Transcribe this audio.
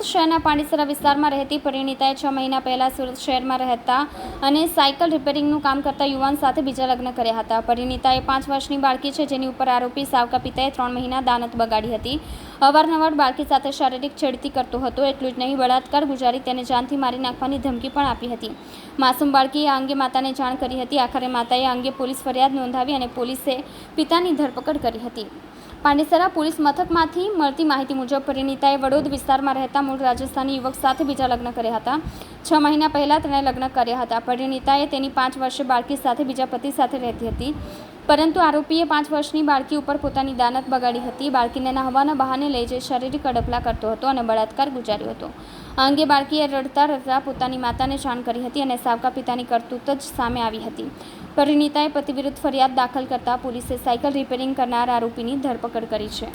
સુરત શહેરના પાંડેસરા વિસ્તારમાં રહેતી પરિણીતાએ છ મહિના પહેલાં સુરત શહેરમાં રહેતા અને સાયકલ રિપેરિંગનું કામ કરતા યુવાન સાથે બીજા લગ્ન કર્યા હતા. પરિણીતાએ પાંચ વર્ષની બાળકી છે, જેની ઉપર આરોપી સાવકા પિતાએ ત્રણ મહિના દાનત બગાડી હતી. અવારનવાર બાળકી સાથે શારીરિક છેડતી કરતો હતો, એટલું જ નહીં, બળાત્કાર ગુજારી તેને જાનથી મારી નાખવાની ધમકી પણ આપી હતી. માસૂમ બાળકીએ આ અંગે માતાને જાણ કરી હતી. આખરે માતાએ આ અંગે પોલીસ ફરિયાદ નોંધાવી અને પોલીસે પિતાની ધરપકડ કરી હતી. પાંડેસરા પોલીસ મથકમાંથી મળતી માહિતી મુજબ પરિણીતાએ વડોદ વિસ્તારમાં રહેતા મૂળ રાજસ્થાની યુવક સાથે બીજા લગ્ન કર્યા હતા. છ મહિના પહેલાં તેણે લગ્ન કર્યા હતા. પરિણીતાએ તેની પાંચ વર્ષે બાળકી સાથે બીજા પતિ સાથે રહેતી હતી. પરંતુ આરોપીએ પાંચ વર્ષની બાળકી ઉપર પોતાની દાનત બગાડી હતી. બાળકીને નહાવાના બહાને લઈ જઈ શારીરિક અડપલા કરતો હતો અને બળાત્કાર ગુજાર્યો હતો. આ અંગે બાળકીએ રડતા રડતા પોતાની માતાને જાણ કરી હતી અને સાવકા પિતાની કરતૂત જ સામે આવી હતી. પરિણીતાએ પતિ વિરુદ્ધ ફરિયાદ દાખલ કરતા પોલીસે સાયકલ રિપેરિંગ કરનાર આરોપીની ધરપકડ કરી છે.